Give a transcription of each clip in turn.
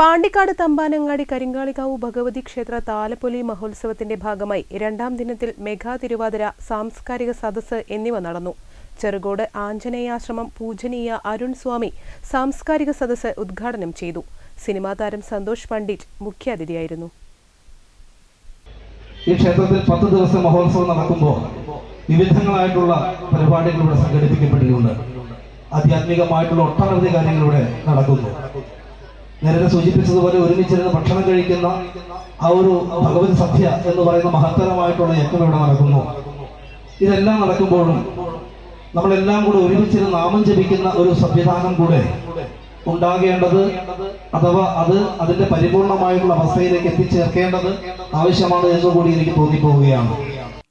പാണ്ടിക്കാട് തമ്പാനങ്ങാടി കരിങ്കാളികാവ് ഭഗവതി ക്ഷേത്ര താലപ്പൊലി മഹോത്സവത്തിന്റെ ഭാഗമായി രണ്ടാം ദിനത്തിൽ മെഗാ തിരുവാതിര സാംസ്കാരിക സദസ്സ് എന്നിവ നടന്നു. ചെറുകോട് ആഞ്ജനേയാശ്രമം പൂജനീയ അരുൺ സ്വാമി സാംസ്കാരിക സദസ്സ് ഉദ്ഘാടനം ചെയ്തു. സിനിമാ താരം സന്തോഷ് പണ്ഡിറ്റ് മുഖ്യാതിഥിയായിരുന്നു. ഈ ക്ഷേത്രത്തിൽ പത്ത് ദിവസം മഹോത്സവം നടക്കുമ്പോൾ വിവിധങ്ങളായിട്ടുള്ള പരിപാടികൾ സംഘടിപ്പിക്കപ്പെട്ടിട്ടുണ്ട്. ആധ്യാത്മികമായിട്ടുള്ള ഒട്ടനവധി കാര്യങ്ങൾ ഇവിടെ നടക്കുന്നു. നേരത്തെ സൂചിപ്പിച്ചതുപോലെ ഒരുമിച്ചിരുന്ന് ഭക്ഷണം കഴിക്കുന്ന ആ ഒരു ഭഗവത് സദ്യ എന്ന് പറയുന്ന മഹത്തരമായിട്ടുള്ള യജ്ഞം ഇവിടെ നടക്കുന്നു. ഇതെല്ലാം നടക്കുമ്പോഴും നമ്മളെല്ലാം കൂടെ ഒരുമിച്ചിരുന്ന് നാമം ജപിക്കുന്ന ഒരു സംവിധാനം കൂടെ ഉണ്ടാകേണ്ടത് അഥവാ അത് അതിന്റെ പരിപൂർണമായിട്ടുള്ള അവസ്ഥയിലേക്ക് എത്തിച്ചേർക്കേണ്ടത് ആവശ്യമാണ് എന്നുകൂടി എനിക്ക് തോന്നിപ്പോവുകയാണ്.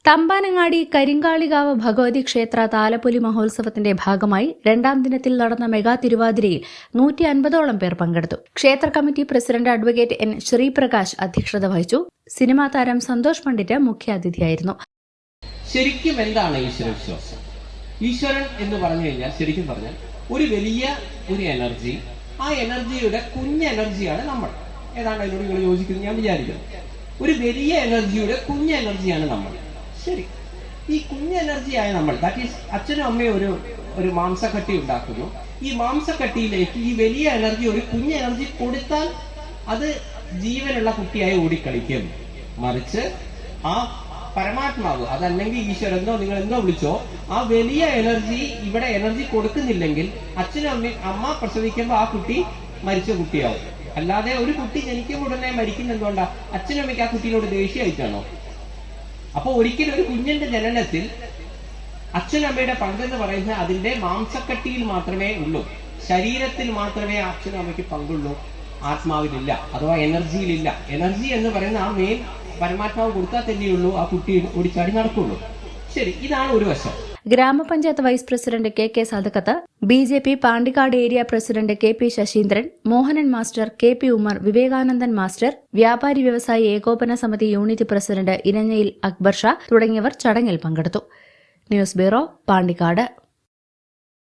തമ്പാനങ്ങാടി കരിങ്കാളികാവ് ഭഗവതി ക്ഷേത്ര താലപ്പൊലി മഹോത്സവത്തിന്റെ ഭാഗമായി രണ്ടാം ദിനത്തിൽ നടന്ന മെഗാ തിരുവാതിരയിൽ നൂറ്റി അൻപതോളം പേർ പങ്കെടുത്തു. ക്ഷേത്ര committee president advocate N Sreeprakash അധ്യക്ഷത വഹിച്ചു. സിനിമാ താരം സന്തോഷ് പണ്ഡിറ്റ് മുഖ്യാതിഥിയായിരുന്നു. ശരിക്കും എന്താണ് ഈശ്വര വിശ്വാസം? ഈശ്വരൻ എന്ന് പറഞ്ഞു കഴിഞ്ഞാൽ ശരിക്കും പറഞ്ഞാൽ ഒരു വലിയ ഒരു എനർജി ആ എനർജിയുടെ കുഞ്ഞ് എനർജിയാണ് നമ്മൾ. ഏതാണ് അതിനോട് നിങ്ങൾ യോജിക്കുന്നു ഞാൻ വിചാരിക്കുന്നു. ഒരു വലിയ എനർജിയുടെ കുഞ്ഞ് എനർജിയാണ് നമ്മൾ. ശരി. ഈ കുഞ്ഞ് എനർജിയായ നമ്മൾ ദാറ്റ് ഈസ് അച്ഛനും അമ്മയും ഒരു ഒരു മാംസക്കട്ടി ഉണ്ടാക്കുന്നു. ഈ മാംസക്കട്ടിയിലേക്ക് ഈ വലിയ എനർജി ഒരു കുഞ്ഞ് എനർജി കൊടുത്താൽ അത് ജീവനുള്ള കുട്ടിയായി ഓടിക്കളിക്കും. മറിച്ച് ആ പരമാത്മാവ് അതല്ലെങ്കിൽ ഈശ്വരനോ നിങ്ങൾ എന്തോ വിളിച്ചോ ആ വലിയ എനർജി ഇവിടെ എനർജി കൊടുക്കുന്നില്ലെങ്കിൽ അച്ഛനും അമ്മയും അമ്മ പ്രസവിക്കുമ്പോൾ ആ കുട്ടി മരിച്ച കുട്ടിയാവും. അല്ലാതെ ഒരു കുട്ടി ജനിക്കുമ്പോൾ ഉടനെ മരിക്കുന്ന എന്തുകൊണ്ടാ? അച്ഛനും അമ്മയ്ക്ക് ആ കുട്ടിയോട് ദേഷ്യമായിട്ടാണോ അപ്പൊ ഒരിക്കലും ഒരു കുഞ്ഞിന്റെ ജനനത്തിൽ അച്ഛനമ്മയുടെ പങ്കെന്ന് പറയുന്നത് അതിന്റെ മാംസക്കട്ടിയിൽ മാത്രമേ ഉള്ളൂ. ശരീരത്തിൽ മാത്രമേ അച്ഛനും അമ്മയ്ക്ക് പങ്കുള്ളൂ. ആത്മാവിലില്ല അഥവാ എനർജിയിലില്ല. എനർജി എന്ന് പറയുന്ന ആ മെയിൻ പരമാത്മാവ് കൊടുത്താൽ തന്നെയുള്ളൂ ആ കുട്ടി ഓടിച്ചാടി നടക്കുള്ളൂ. ശരി ഇതാണ് ഒരു വശം. ഗ്രാമപഞ്ചായത്ത് vice president K K Sadakkath B J P Pandikkad area president K P Sasheendran Mohanan master K P Umar Vivekanandan master വ്യാപാരി വ്യവസായി ഏകോപന സമിതി യൂണിറ്റ് പ്രസിഡന്റ് ഇരഞ്ഞയിൽ അക്ബർ ഷാ തുടങ്ങിയവർ ചടങ്ങിൽ പങ്കെടുത്തു. News bureau Pandikkad.